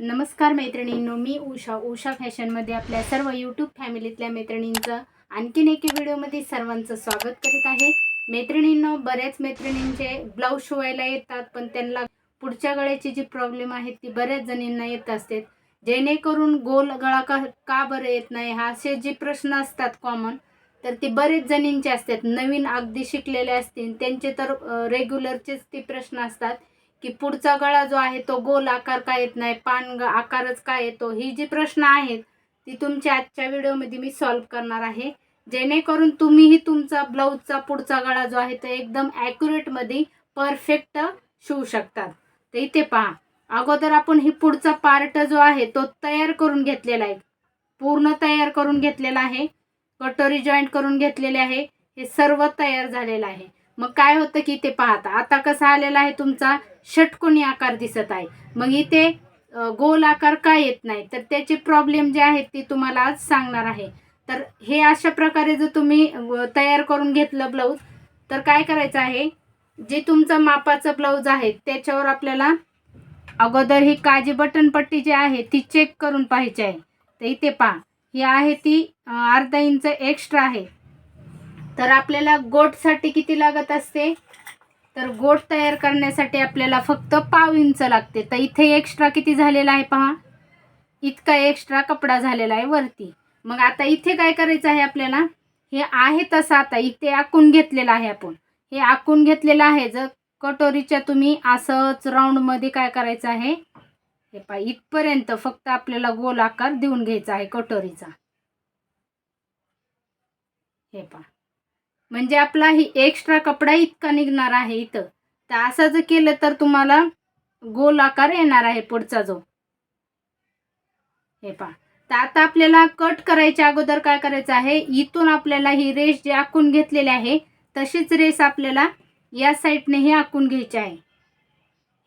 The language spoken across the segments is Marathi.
नमस्कार मैत्रिणींनो मी उषा. उषा फॅशनमध्ये आपल्या सर्व यूट्यूब फॅमिलीतल्या मैत्रिणींचं आणखीन एके व्हिडिओमध्ये सर्वांचं स्वागत करीत आहे. मैत्रिणींनो बऱ्याच मैत्रिणींचे ब्लाऊज शिवायला येतात पण त्यांना पुढच्या गळ्याची जी प्रॉब्लेम आहे ती बऱ्याच जणींना येत असते. जेणेकरून गोल गळा का का बरं येत नाही हा असे जे प्रश्न असतात कॉमन तर ते बरेच जणींचे असतात. नवीन अगदी शिकलेले असतील त्यांचे तर रेग्युलरचेच ते प्रश्न असतात. की पुढचा गळा जो आहे तो गोल आकार का येत नाही पान आकारच का येतो ही जी प्रश्न आहेत ती तुमच्या आजच्या व्हिडिओमध्ये मी सॉल्व्ह करणार आहे. जेणेकरून तुम्हीही तुमचा ब्लाऊजचा पुढचा गळा जो आहे तो एकदम ॲक्युरेटमध्ये परफेक्ट शिवू शकतात तर इथे पहा अगोदर आपण ही पुढचा पार्ट जो आहे तो तयार करून घेतलेला आहे. पूर्ण तयार करून घेतलेला आहे. कटोरी जॉईंट करून घेतलेले आहे. हे सर्व तयार झालेलं आहे. मग काय होतं की ते पाहता. आता कसा आलेला आहे तुमचा? षटकोनी आकार दिसत आहे. मग इथे गोल आकार का येत नाही? तर त्याचे प्रॉब्लेम जे आहेत ते तुम्हाला आज सांगणार आहे. तर हे अशा प्रकारे जर तुम्ही तयार करून घेतलं ब्लाऊज तर काय करायचं आहे? जे तुमचं मापाचं ब्लाऊज आहे त्याच्यावर आपल्याला अगोदर ही काजी बटन पट्टी जी आहे ती चेक करून पाहिजे आहे. तर इथे पहा. ही आहे ती अर्धा इंच एक्स्ट्रा आहे. तर आपल्याला गोटसाठी किती लागत असते? तर गोट तयार करण्यासाठी आपल्याला फक्त पाव इंच लागते. तर इथे एक्स्ट्रा किती झालेला आहे पहा. इतका एक्स्ट्रा कपडा झालेला आहे वरती. मग आता इथे काय करायचं आहे आपल्याला? हे आहे तसं आता. इथे आखून घेतलेलं आहे आपण. हे आखून घेतलेलं आहे. जर कटोरीच्या तुम्ही असंच राऊंडमध्ये काय करायचं आहे? हे पहा इथपर्यंत फक्त आपल्याला गोल आकार देऊन घ्यायचा आहे कटोरीचा. हे पहा. म्हणजे आपला ही एक्स्ट्रा कपडा इतका निघणार आहे इथं. तर असं जर केलं तर तुम्हाला गोल आकार येणार आहे पुढचा जो. हे पहा. तर आता आपल्याला कट करायच्या अगोदर काय करायचं आहे? इथून आपल्याला ही रेस जी आखून घेतलेली आहे तशीच रेस आपल्याला या साईडनेही आखून घ्यायची आहे.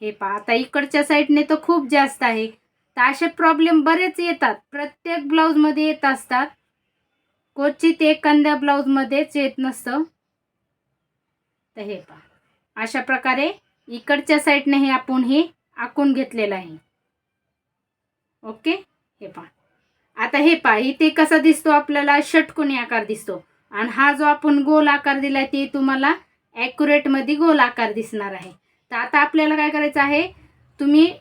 हे पहा. आता इकडच्या साईडने तर खूप जास्त आहे. तर असे प्रॉब्लेम बरेच येतात. प्रत्येक ब्लाऊजमध्ये येत असतात. क्वचित एखाद्या ब्लाऊजमध्येच येत नसतं. तर हे पहा. अशा प्रकारे इकडच्या साईडने हे आपण हे आखून घेतलेलं आहे. ओके हे पहा. आता हे पहा इथे कसा दिसतो आपल्याला? षटकोनी आकार दिसतो. आणि हा जो आपण गोल आकार दिला ते तुम्हाला ॲक्युरेटमध्ये गोल आकार दिसणार आहे. तर आता आपल्याला काय करायचं आहे? तुम्ही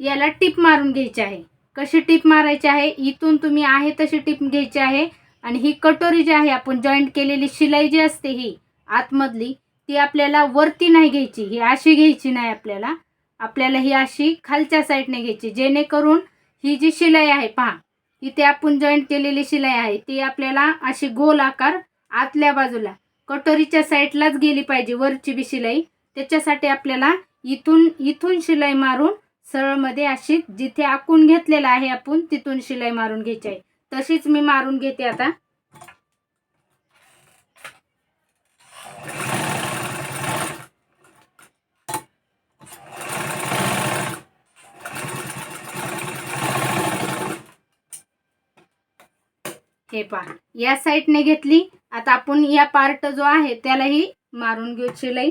याला टिप मारून घ्यायची आहे. कशी टिप मारायची आहे? इथून तुम्ही आहे तशी टिप घ्यायची आहे. आणि ही कटोरी जी आहे आपण जॉईंट केलेली शिलाई जी असते ही आतमधली ती आपल्याला वरती नाही घ्यायची ही अशी घ्यायची नाही आपल्याला. आपल्याला ही अशी खालच्या साईडने घ्यायची जेणेकरून ही जी शिलाई आहे पहा इथे आपण जॉईंट केलेली शिलाई आहे ती आपल्याला अशी गोल आकार आतल्या बाजूला कटोरीच्या साईडलाच गेली पाहिजे वरची बी शिलाई. त्याच्यासाठी आपल्याला इथून इथून शिलाई मारून सरळमध्ये अशी जिथे आखून घेतलेलं आहे आपण तिथून शिलाई मारून घ्यायची आहे. तशीच मी मारून घेते आता. हे पहा या साईडने घेतली. आता आपण या पार्ट जो आहे त्यालाही मारून घेऊ शिलाई.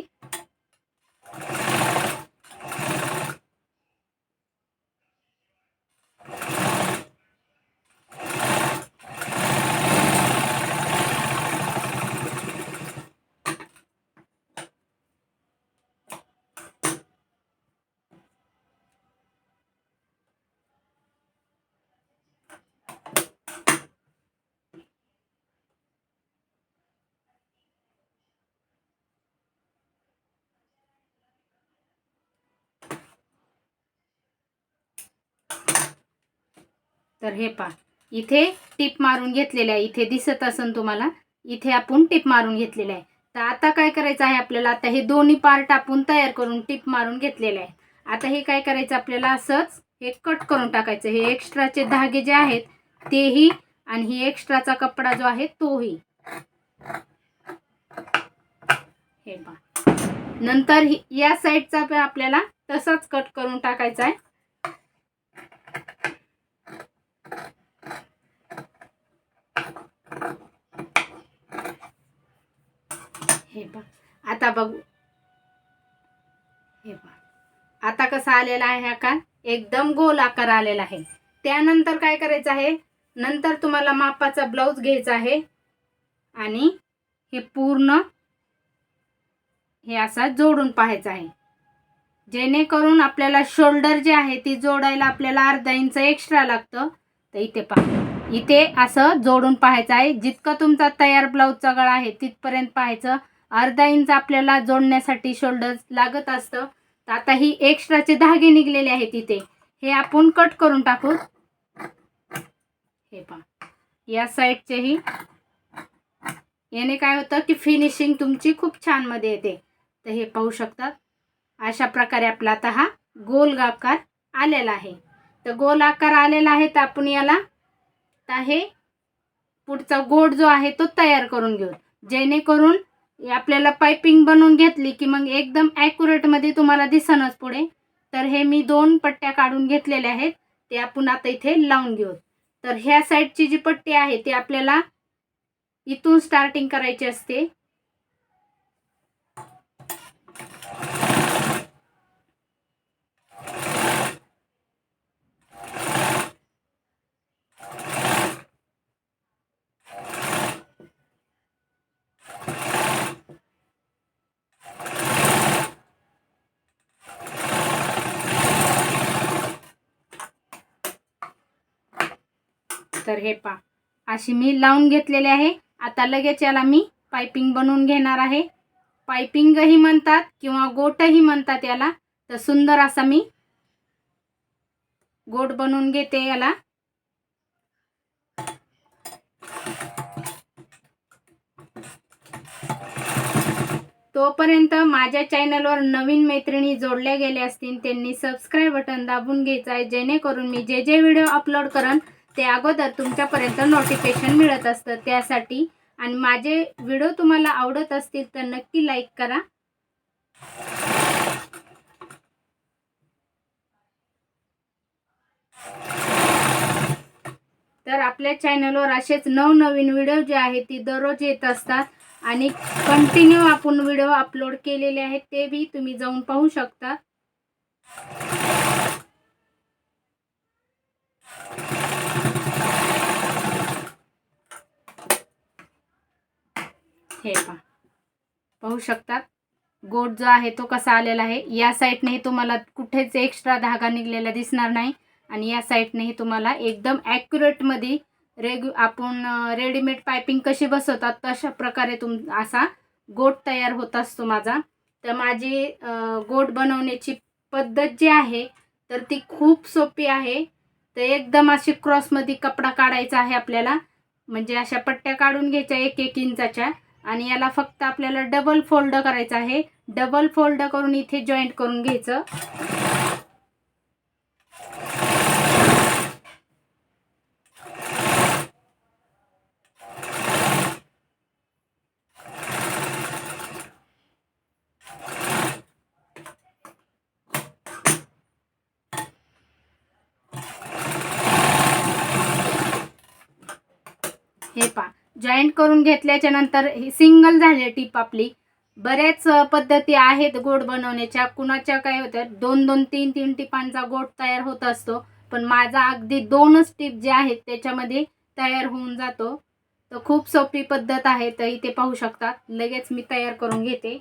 तर हे पहा. इथे टिप मारून घेतलेलं आहे. इथे दिसत असेल तुम्हाला. इथे आपण टिप मारून घेतलेलं आहे. तर आता काय करायचं आहे आपल्याला? आता हे दोन्ही पार्ट आपण तयार करून टिप मारून घेतलेले आहे आता हे काय करायचं आपल्याला? असंच हे कट करून टाकायचं. हे एक्स्ट्राचे धागे जे आहेत तेही आणि हे एक्स्ट्राचा कपडा जो आहे तोही. हे पहा. नंतर या साईडचा आपल्याला तसाच कट करून टाकायचा आहे. हे पहा. आता बघू. हे पहा. आता कसा आलेला आहे हा का एकदम गोल आकार आलेला आहे. त्यानंतर काय करायचं आहे? नंतर तुम्हाला मापाचा ब्लाऊज घ्यायचा आहे. आणि हे पूर्ण हे असा जोडून पाहायचं आहे. जेणेकरून आपल्याला शोल्डर जे आहे ती जोडायला आपल्याला अर्धा इंच एक्स्ट्रा लागतं. तर इथे पहा. इथे असं जोडून पाहायचं आहे. जितका तुमचा तयार ब्लाऊजचा गळा आहे तिथपर्यंत पाहायचं. अर्धा इंच आपल्याला जोडण्यासाठी शोल्डर्स लागत असतं. तर आता ही एक्स्ट्राचे धागे निघलेले आहेत इथे. हे आपण कट करून टाकू. हे पहा. या साईडचेही याने काय होतं की फिनिशिंग तुमची खूप छानमध्ये येते. तर हे पाहू शकतात अशा प्रकारे आपला आता हा गोल आकार आलेला आहे. तर गोल आकार आलेला आहे तर आपण याला तर हे पुढचा गोड जो आहे तो तयार करून घेऊ. जेणेकरून आपल्याला पायपिंग बनवून घेतली की मग एकदम ॲक्युरेटमध्ये तुम्हाला दिसनच पुढे. तर हे मी दोन पट्ट्या काढून घेतलेल्या आहेत. ते आपण आता इथे लावून घेऊ. तर ह्या साईडची जी पट्टी आहे ती आपल्याला इथून स्टार्टिंग करायची असते. तर हे पा अशी मी लावून घेतलेली आहे. आता लगेच याला मी पायपिंग बनवून घेणार आहे. पायपिंगही म्हणतात किंवा गोटही म्हणतात याला. तर सुंदर असा मी गोट बनवून घेते याला. तोपर्यंत माझ्या चॅनलवर नवीन मैत्रिणी जोडल्या गेल्या असतील त्यांनी सबस्क्राईब बटन दाबून घ्यायचं आहे. जेणेकरून मी जे जे व्हिडिओ अपलोड करन ते अगोदर तुमच्यापर्यंत नोटिफिकेशन मिळत असतं त्यासाठी. आणि माझे व्हिडिओ तुम्हाला आवडत असतील तर नक्की लाईक करा. तर आपल्या चॅनलवर असेच नवनवीन व्हिडिओ जे आहेत ती दररोज येत असतात. आणि कंटिन्यू आपण व्हिडिओ अपलोड केलेले आहेत ते बी तुम्ही जाऊन पाहू शकता. हे पहा. पाहू शकतात? गोट जो आहे तो कसा आलेला आहे? या साईडनेही तुम्हाला कुठेच एक्स्ट्रा धागा निघलेला दिसणार नाही आणि या साईडनेही तुम्हाला एकदम ॲक्युरेटमध्ये रेग्यु आपण रेडीमेड पायपिंग कशी बसवतात तशा प्रकारे तुम असा गोट तयार होत असतो माझा. तर माझी गोट बनवण्याची पद्धत जी आहे तर ती खूप सोपी आहे. तर एकदम अशी क्रॉसमध्ये कपडा काढायचा आहे आपल्याला. म्हणजे अशा पट्ट्या काढून घ्यायच्या एक एक इंचाच्या. आणि याला फक्त आपल्याला डबल फोल्ड करायचं आहे. डबल फोल्ड करून इथे जॉईंट करून घ्यायचं. हे पा जॉईंट करून घेतल्याच्या नंतर ही सिंगल झाली टीप आपली. बऱ्याच पद्धती आहेत गोड बनवण्याच्या. कुणाच्या काय होत्या? दोन दोन तीन तीन टिपांचा गोड तयार होत असतो. पण माझा अगदी दोनच टीप जे आहेत त्याच्यामध्ये तयार होऊन जातो. तर खूप सोपी पद्धत आहे तर इथे पाहू शकता. लगेच मी तयार करून घेते.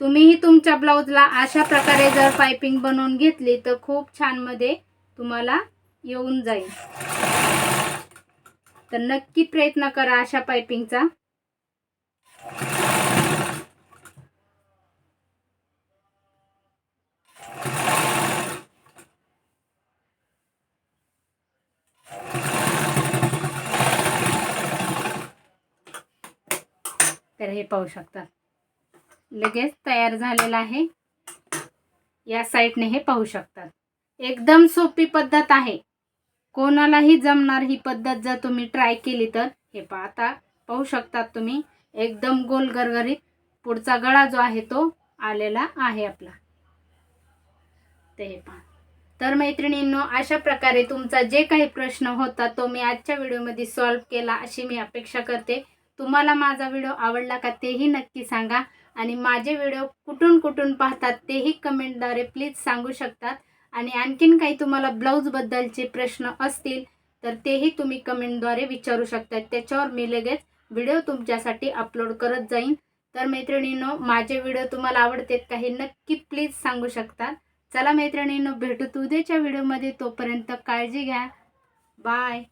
तुम्हीही तुमच्या ब्लाऊजला अशा प्रकारे जर पायपिंग बनवून घेतली तर खूप छानमध्ये तुम्हाला येऊन जाईल. तर नक्की प्रयत्न करा अशा पायपिंगचा तर हे पाहू शकता. लगेच तयार झालेलं आहे. या साईडने हे पाहू शकतात एकदम सोपी पद्धत आहे. कोणालाही जमणार ही पद्धत जर तुम्ही ट्राय केली तर. हे पहा आता पाहू शकतात तुम्ही एकदम गोल गरगरीत पुढचा गळा जो आहे तो आलेला आहे आपला. ते हे पहा. तर मैत्रिणींनो अशा प्रकारे तुमचा जे काही प्रश्न होता तो मी आजच्या व्हिडिओमध्ये सॉल्व्ह केला अशी मी अपेक्षा करते. तुम्हाला माझा व्हिडिओ आवडला का तेही नक्की सांगा आणि माझे व्हिडिओ कुठून कुठून पाहतात तेही कमेंटद्वारे प्लीज सांगू शकतात. आणि आणखीन काही तुम्हाला ब्लाऊजबद्दलचे प्रश्न असतील तर तेही तुम्ही कमेंटद्वारे विचारू शकतात त्याच्यावर मी लगेच व्हिडिओ तुमच्यासाठी अपलोड करत जाईन. तर मैत्रिणींनो माझे व्हिडिओ तुम्हाला आवडतात काही नक्की प्लीज सांगू शकतात चला मैत्रिणींनो भेटू उद्याच्या व्हिडिओमध्ये. तोपर्यंत काळजी घ्या. बाय.